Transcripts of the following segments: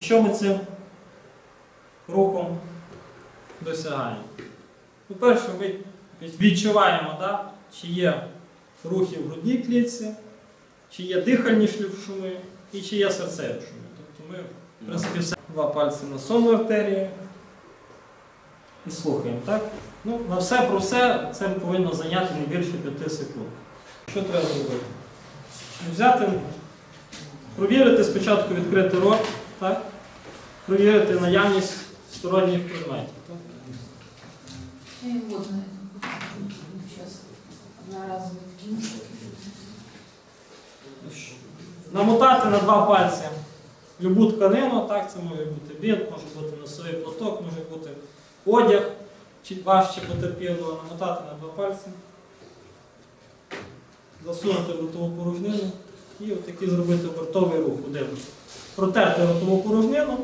Що ми цим рухом досягаємо? По-перше, ми відчуваємо, да, чи є рухи в грудній клітці, чи є дихальні шлюб-шуми і чи є серцеві шуми. Тобто ми, в принципі, все два пальці на сонну артерію і слухаємо. так? Ну, на все про все це повинно зайняти не більше 5 секунд. Що треба зробити? Взяти, провірити спочатку відкрити рот, так? провірити наявність сторонніх предметів. Так? Сейчас. Намотати на два пальці любу тканину, так, це може бути бінт, може бути носовий платок, може бути одяг, чи ваш чи потерпілого, намотати на два пальці, засунути в ротову порожнину і отакий зробити обертовий рух один. Протерти ротову порожнину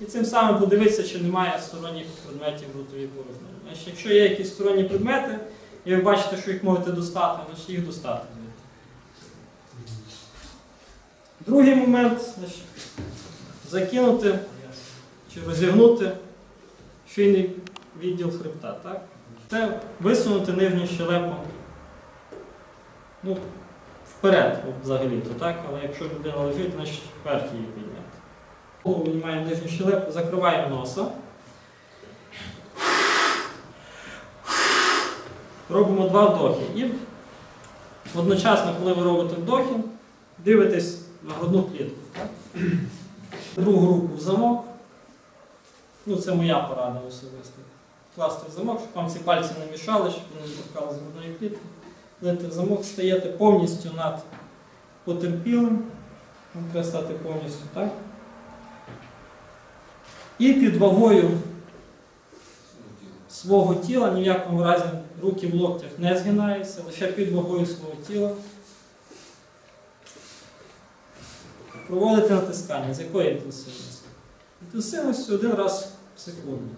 і цим самим подивитися, чи немає сторонніх предметів в ротовій порожнині. Значить, якщо є якісь сторонні предмети, і ви бачите, що їх можете достати, значить їх достати. Другий момент значить, закинути чи розігнути шийний відділ хребта. Так? Це висунути нижню щелепу ну, вперед взагалі-то, так? але якщо людина лежить, значить вверх її підняти. Голову виймаємо нижню щелепу, закриваємо носа. Робимо два вдохи. І одночасно, коли ви робите вдохи, дивитесь на грудну клітку. Другу руку в замок. Ну, це моя порада особиста. Класти в замок, щоб вам ці пальці не мішали, щоб вони не торкали з грудної клітки. В замок, стаєте повністю над потерпілим. Вам треба стати повністю, так? І під вагою свого тіла, ні в якому разі руки в локтях не згинаються, лише під вагою свого тіла. Проводити натискання. З якої інтенсивності? Інтенсивністю один раз в секунду.